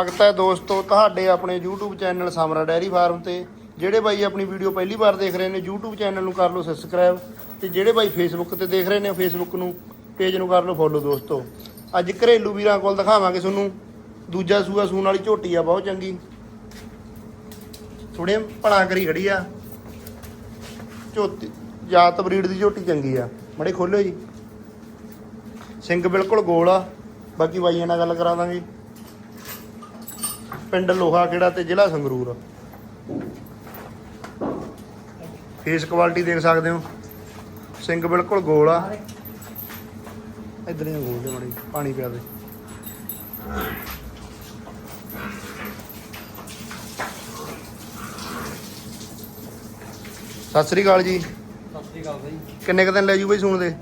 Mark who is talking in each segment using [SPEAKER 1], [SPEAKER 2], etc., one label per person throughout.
[SPEAKER 1] ਸਵਾਗਤ ਹੈ ਦੋਸਤੋ, ਤੁਹਾਡੇ ਆਪਣੇ YouTube channel Samra dairy farm ਤੇ, ਜਿਹੜੇ ਬਾਈ ਆਪਣੀ ਵੀਡੀਓ ਪਹਿਲੀ ਵਾਰ ਦੇਖ ਰਹੇ ਨੇ, YouTube ਚੈਨਲ ਨੂੰ ਕਰ ਲਓ ਸਬਸਕ੍ਰਾਈਬ ਤੇ ਜਿਹੜੇ ਬਾਈ Facebook ਤੇ ਦੇਖ ਰਹੇ ਨੇ, Facebook ਨੂੰ ਪੇਜ ਨੂੰ ਕਰ ਲਓ ਫੋਲੋ ਦੋਸਤੋ। ਅੱਜ ਘਰੇਲੂ ਵੀਰਾਂ ਕੋਲ ਦਿਖਾਵਾਂਗੇ ਤੁਹਾਨੂੰ, ਦੂਜਾ ਸੂਆ ਸੂਣ ਵਾਲੀ ਝੋਟੀ ਆ, ਬਹੁਤ ਚੰਗੀ। ਥੋੜੇ ਭਲਾ ਕਰੀ ਖੜੀ ਆ। ਝੋਟੀ, ਜਾਤ ਬਰੀਡ ਦੀ ਝੋਟੀ ਚੰਗੀ ਆ। ਮੜੇ ਖੋਲੋ ਜੀ। ਸਿੰਘ ਬਿਲਕੁਲ ਗੋਲ ਆ। ਬਾਕੀ ਬਾਈਆਂ ਨਾਲ ਗੱਲ ਕਰਾ ਦਾਂਗੇ। ਪਿੰਡ ਲੋਹਾ ਕਿਹੜਾ ਤੇ ਜ਼ਿਲ੍ਹਾ ਸੰਗਰੂਰ। ਫੇਸ ਕੁਆਲਿਟੀ ਦੇਖ ਸਕਦੇ ਹੋ। ਸਿੰਘ ਬਿਲਕੁਲ ਗੋਲ ਆ। ਇਧਰ ਹੀ ਗੋਲ ਦੇ ਮੜੀ ਪਾਣੀ ਪਿਆ ਦੇ। ਸਤਿ ਸ੍ਰੀ ਅਕਾਲ ਜੀ।
[SPEAKER 2] ਸਤਿ ਸ੍ਰੀ ਅਕਾਲ ਬਾਈ।
[SPEAKER 1] ਕਿੰਨੇ ਕੁ ਦਿਨ ਲੈ ਜੂ ਬਈ ਸੁਣ ਦੇ?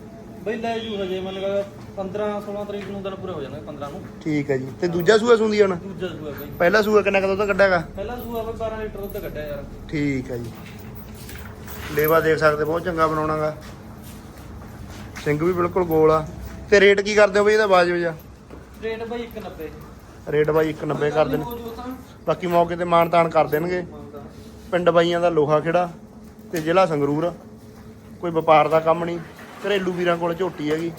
[SPEAKER 2] ਬਈ ਲੈ ਜੂ ਹਜੇ ਮੰਨ ਲਗਾ 15 16 ਤਰੀਕ ਨੂੰ ਦਿਨ ਪੂਰੇ ਹੋ ਜਾਣਗੇ 15 ਨੂੰ।
[SPEAKER 1] ਠੀਕ ਹੈ ਜੀ। ਤੇ ਦੂਜਾ ਸੂਆ ਸੁੰਦੀ ਹੁਣ?
[SPEAKER 2] ਦੂਜਾ ਸੂਆ ਬਈ।
[SPEAKER 1] ਪਹਿਲਾ ਸੂਆ ਕਿੰਨਾ ਕਦੋਂ ਤੱਕ ਕੱਢਿਆਗਾ
[SPEAKER 2] ਪਹਿਲਾ ਸੂਆ ਬਈ 12 ਲੀਟਰ ਦੁੱਧ ਕੱਢਿਆ ਯਾਰ।
[SPEAKER 1] ਠੀਕ ਹੈ ਜੀ। ਲੇਵਾ ਦੇਖ ਸਕਦੇ ਬਹੁਤ ਚੰਗਾ ਬਣਾਉਣਾਗਾ। ਸਿੰਘ ਵੀ ਬਿਲਕੁਲ ਗੋਲ ਆ। ਤੇ ਰੇਟ ਕੀ ਕਰਦੇ ਹੋ ਬਈ ਇਹਦਾ ਬਾਜ ਵਜਾ
[SPEAKER 2] ਰੇਟ ਬਈ 190
[SPEAKER 1] ਰੇਟ ਬਾਈ 190 ਕਰ ਦੇਣ।
[SPEAKER 2] ਜੂ
[SPEAKER 1] ਬਾਕੀ ਮੌਕੇ ਤੇ ਮਾਨ ਤਾਨ ਕਰ ਦੇਣਗੇ। ਪਿੰਡ ਬਾਈਆਂ ਦਾ ਲੋਹਾ ਖੇੜਾ ਤੇ ਜ਼ਿਲ੍ਹਾ ਸੰਗਰੂਰ। ਕੋਈ ਵਪਾਰ ਦਾ ਕੰਮ ਨਹੀਂ। ਘਰੇਲੂ ਵੀਰਾਂ ਕੋਲ ਝੋਟੀ ਹੈਗੀ।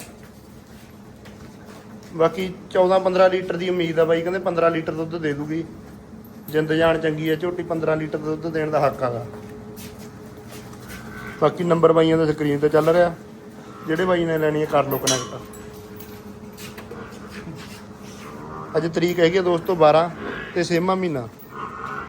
[SPEAKER 1] ਬਾਕੀ 14 15 ਲੀਟਰ ਦੀ ਉਮੀਦ ਆ ਬਾਈ, ਕਹਿੰਦੇ 15 ਲੀਟਰ ਦੁੱਧ ਦੇ ਦੂਗੀ। ਜਿੰਦ ਜਾਨ ਚੰਗੀ ਹੈ ਝੋਟੀ 15 ਲੀਟਰ ਦੁੱਧ ਦੇਣ ਦਾ ਹੱਕ ਆਗਾ। ਬਾਕੀ ਨੰਬਰ ਬਾਈਆਂ ਦਾ ਸਕਰੀਨ ਤੇ ਚੱਲ ਰਿਹਾ। ਜਿਹੜੇ ਬਾਈ ਨੇ ਲੈਣੀ ਹੈ ਕਰ ਲਓ ਕਨੈਕਟ ਅੱਜ ਤਰੀਕ ਹੈਗੀ ਆ ਦੋਸਤੋ 12 ਤੇ 6ਵਾਂ ਮਹੀਨਾ।